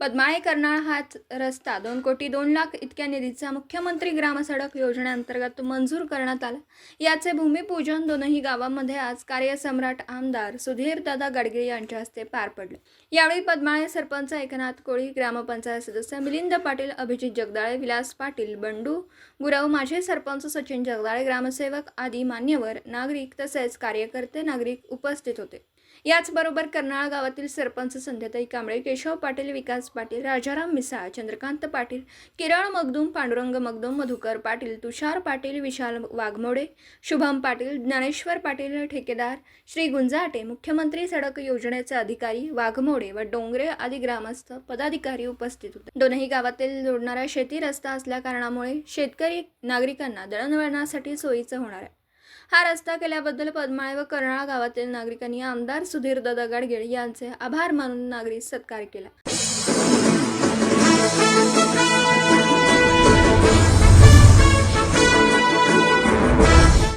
पद्माळे कर्नाळ हाच रस्ता. दोन कोटी दोन लाख इतक्या निधीचा मुख्यमंत्री ग्रामसडक योजनेअंतर्गत मंजूर करण्यात आला. याचे भूमिपूजन दोनही गावांमध्ये आज कार्यसम्राट आमदार सुधीर दादा यांच्या हस्ते पार पडले. यावेळी पद्माळे सरपंच एकनाथ कोळी ग्रामपंचायत सदस्य मिलिंद पाटील अभिजित जगदाळे विलास पाटील बंडू गुरव माजी सरपंच सचिन जगदाळे ग्रामसेवक आदी मान्यवर नागरिक तसेच कार्यकर्ते नागरिक उपस्थित होते. याचबरोबर कर्नाळा गावातील सरपंच संध्याताई कांबळे केशव पाटील विकास पाटील राजाराम मिसाळ चंद्रकांत पाटील किरण मगदूम पांडुरंग मगदूम मधुकर पाटील तुषार पाटील विशाल वाघमोडे शुभम पाटील ज्ञानेश्वर पाटील ठेकेदार श्री गुंजाटे मुख्यमंत्री सडक योजनेचे अधिकारी वाघमोडे व डोंगरे आदी ग्रामस्थ पदाधिकारी उपस्थित होते. दोनही गावातील जोडणारा शेती रस्ता असल्या कारणामुळे शेतकरी नागरिकांना दळणवळणासाठी सोयीचं होणार आहे. हा रस्ता केल्याबद्दल पद्माळे व कर्नाळा गावातील नागरिकांनी आमदार सुधीर दादा गाडगीळ यांचे आभार मानून नागरिक सत्कार केला.